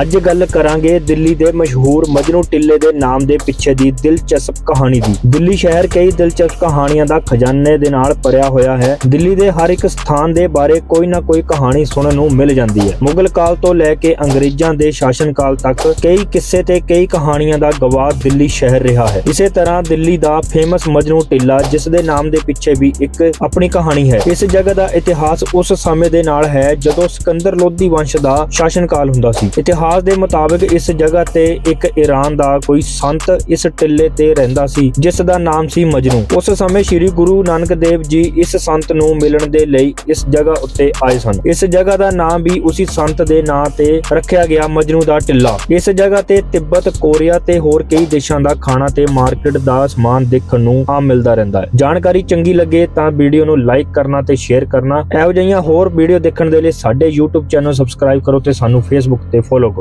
ਅੱਜ ਗੱਲ ਕਰਾਂਗੇ ਦਿੱਲੀ ਦੇ ਮਸ਼ਹੂਰ ਮਜਨੂ ਟਿੱਲੇ ਦੇ ਨਾਮ ਦੇ ਪਿੱਛੇ ਦੀ ਦਿਲਚਸਪ ਕਹਾਣੀ ਦੀ। ਦਿੱਲੀ ਸ਼ਹਿਰ ਕਈ ਦਿਲਚਸਪ ਕਹਾਣੀਆਂ ਦਾ ਖਜ਼ਾਨੇ ਦੇ ਨਾਲ ਭਰਿਆ ਹੋਇਆ ਹੈ। ਦਿੱਲੀ ਦੇ ਹਰ ਇੱਕ ਸਥਾਨ ਦੇ ਬਾਰੇ ਕੋਈ ਨਾ ਕੋਈ ਕਹਾਣੀ ਸੁਣਨ ਨੂੰ ਮਿਲ ਜਾਂਦੀ ਹੈ। ਮੁਗਲ ਕਾਲ ਤੋਂ ਲੈ ਕੇ ਅੰਗਰੇਜ਼ਾਂ ਦੇ ਸ਼ਾਸਨ ਕਾਲ ਤੱਕ ਕਈ ਕਿੱਸੇ ਤੇ ਕਈ ਕਹਾਣੀਆਂ ਦਾ ਗਵਾਹ ਦਿੱਲੀ ਸ਼ਹਿਰ ਰਿਹਾ ਹੈ। ਇਸੇ ਤਰ੍ਹਾਂ ਦਿੱਲੀ ਦਾ ਫੇਮਸ ਮਜਨੂ ਟਿੱਲਾ ਜਿਸ ਦੇ ਨਾਮ ਦੇ ਪਿੱਛੇ ਵੀ ਇੱਕ ਆਪਣੀ ਕਹਾਣੀ ਹੈ। ਇਸ ਜਗ੍ਹਾ ਦਾ ਇਤਿਹਾਸ ਉਸ ਸਮੇਂ ਦੇ ਨਾਲ ਹੈ ਜਦੋਂ ਸਿਕੰਦਰ ਲੋਧੀ ਵੰਸ਼ ਦਾ ਸ਼ਾਸਨ ਕਾਲ ਹੁੰਦਾ ਸੀ। ਇਤਿਹਾਸ ਦੇ ਮੁਤਾਬਕ ਇਸ ਜਗ੍ਹਾ ਤੇ ਇੱਕ ਈਰਾਨ ਦਾ ਕੋਈ ਸੰਤ ਇਸ ਟਿੱਲੇ ਤੇ ਰਹਿੰਦਾ ਸੀ, ਜਿਸ ਦਾ ਨਾਮ ਸੀ ਮਜਨੂ। ਉਸ ਸਮੇਂ ਸ੍ਰੀ ਗੁਰੂ ਨਾਨਕ ਦੇਵ ਜੀ ਇਸ ਸੰਤ ਨੂੰ ਮਿਲਣ ਦੇ ਲਈ ਇਸ ਜਗ੍ਹਾ ਉੱਤੇ ਆਏ ਸਨ। ਇਸ ਜਗ੍ਹਾ ਦਾ ਨਾਮ ਵੀ ਉਸੇ ਸੰਤ ਦੇ ਨਾਂ ਤੇ ਰੱਖਿਆ ਗਿਆ ਮਜਨੂ ਦਾ ਟਿੱਲਾ। ਇਸ ਜਗ੍ਹਾ ਤੇ ਤਿੱਬਤ, ਕੋਰੀਆ ਤੇ ਹੋਰ ਕਈ ਦੇਸ਼ਾਂ ਦਾ ਖਾਣਾ ਤੇ ਮਾਰਕੀਟ ਦਾ ਸਮਾਨ ਦੇਖਣ ਨੂੰ ਆਮ ਮਿਲਦਾ ਰਹਿੰਦਾ ਹੈ। ਜਾਣਕਾਰੀ ਚੰਗੀ ਲੱਗੇ ਤਾਂ ਵੀਡੀਓ ਨੂੰ ਲਾਈਕ ਕਰਨਾ ਤੇ ਸ਼ੇਅਰ ਕਰਨਾ। ਇਹੋ ਜਿਹੀਆਂ ਹੋਰ ਵੀਡੀਓ ਦੇਖਣ ਦੇ ਲਈ ਸਾਡੇ YouTube ਚੈਨਲ ਸਬਸਕ੍ਰਾਈਬ ਕਰੋ ਤੇ ਸਾਨੂੰ Facebook ਤੇ ਫੋਲੋ